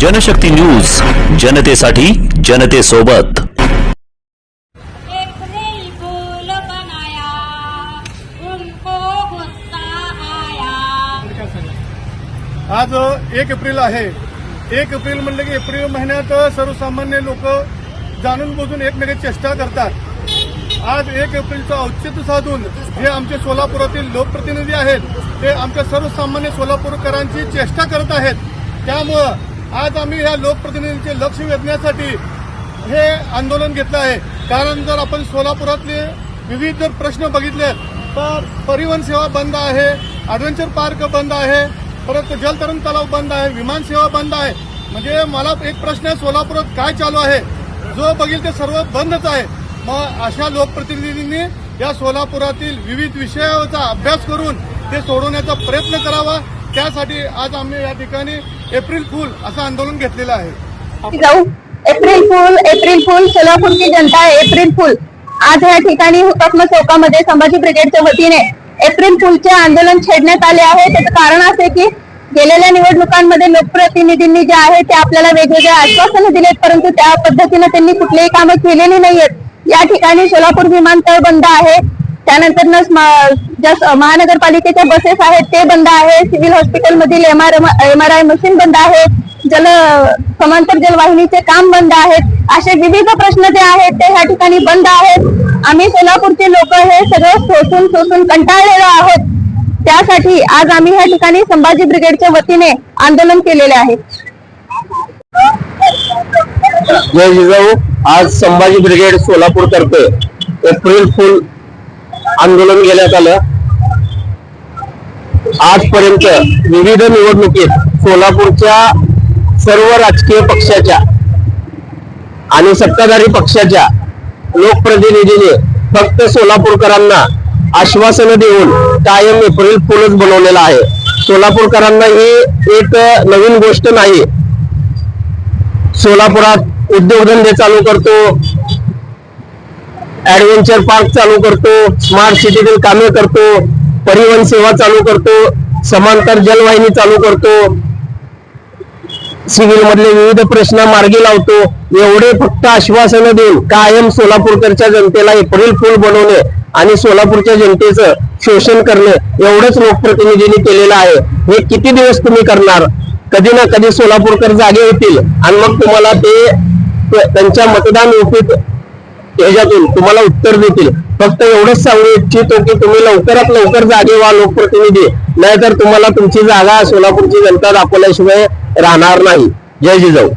Janshakti news जनतेसाठी जनतेसोबत. एक नई फूल बनाया उनको गुस्सा आया. आज एक एप्रिल आहे. एक एप्रिल म्हणलं की एप्रिल महिन्यात सर्वसामान्य लोक जाणून बुजून एकमेकांची चेष्टा करतात. आज एक एप्रिलचं औचित्य साधून जे आमचे सोलापुरातील लोकप्रतिनिधी आहेत. ते आमच्या सर्वसामान्य सोलापूरकरांची चेष्टा करत आहेत. त्यामुळं आज आम्ही या लोकप्रतिनिधींचे लक्ष वेधण्यासाठी हे आंदोलन घेतलं आहे. कारण जर आपण सोलापुरातले विविध प्रश्न बघितले तर परिवहन सेवा बंद आहे ॲडव्हेंचर पार्क बंद आहे परत जलतरण तलाव बंद आहे विमान सेवा बंद आहे. म्हणजे मला एक प्रश्न आहे सोलापुरात काय चालू आहे? जो बघील ते सर्व बंदच आहे. मग अशा लोकप्रतिनिधींनी या सोलापुरातील विविध विषयाचा अभ्यास करून ते सोडवण्याचा प्रयत्न करावा. त्यासाठी आज आम्ही या ठिकाणी एप्रिल फूल असं आंदोलन घेतलेलं आहे. जाऊ. एप्रिल फुल एप्रिल फुल सोलापूरची जनता एप्रिल फुल. आज या ठिकाणी हुतात्मा चौकामध्ये संभाजी ब्रिगेडच्या वतीने एप्रिल फुलचे आंदोलन छेडण्यात आले आहे. त्याचं कारण असे की गेलेल्या निवडणुकांमध्ये लोकप्रतिनिधींनी जे आहे ते आपल्याला वेगवेगळे आश्वासनं दिलेत परंतु त्या पद्धतीने त्यांनी कुठलेही कामं केलेली नाहीयेत. या ठिकाणी सोलापूर विमानतळ बंद आहे. त्यानंतर ज्या महानगरपालिकेच्या बसेस आहेत ते बंद आहे. सिव्हिल हॉस्पिटल मधील एम आर आय मशीन बंद आहे. जल समांतर जलवाहिनीचे काम बंद आहेत. असे विविध प्रश्न जे आहेत ते ह्या ठिकाणी बंद आहेत. आम्ही सोलापूरचे लोक हे सगळं सोसून सोसून कंटाळलेलो आहोत. त्यासाठी आज आम्ही ह्या ठिकाणी संभाजी ब्रिगेडच्या वतीने आंदोलन केलेले आहे. जय जिजाऊ आज संभाजी ब्रिगेड सोलापूर तर्फे एप्रिल फुल आंदोलन घेण्यात आलं. आजपर्यंत विविध निवडणुकीत सोलापूरच्या सर्व राजकीय पक्षाच्या आणि सत्ताधारी पक्षाच्या लोकप्रतिनिधीने फक्त सोलापूरकरांना आश्वासनं देऊन कायम एप्रिल फुलच बनवलेला आहे. सोलापूरकरांना ही एक नवीन गोष्ट नाही. सोलापुरात उद्योगधंदे चालू करतो ऍडव्हेंचर पार्क चालू करतो स्मार्ट सिटीतील कामे करतो परिवहन सेवा चालू करतो समांतर जलवाहिनी चालू करतो. सिव्हिल मधले विविध प्रश्न मार्गी लावतो. एवढे फक्त आश्वासनं देऊन कायम सोलापूरकरच्या जनतेला एप्रिल फुल बनवणे आणि सोलापूरच्या जनतेचं शोषण करणे एवढंच लोकप्रतिनिधींनी केलेलं आहे. हे किती दिवस तुम्ही करणार? कधी ना कधी सोलापूरकर जागे होतील. आणि मग तुम्हाला ते त्यांच्या मतदान उपीत ह्याच्यातून तुम्हाला उत्तर देतील. फक्त एवढंच सांगू इच्छितो की तुम्ही लवकरात लवकर जागे व्हा लोकप्रतिनिधी. नाहीतर तुम्हाला तुमची जागा सोलापूरची जनता दाखवल्याशिवाय राहणार नाही. जय जिजाऊ.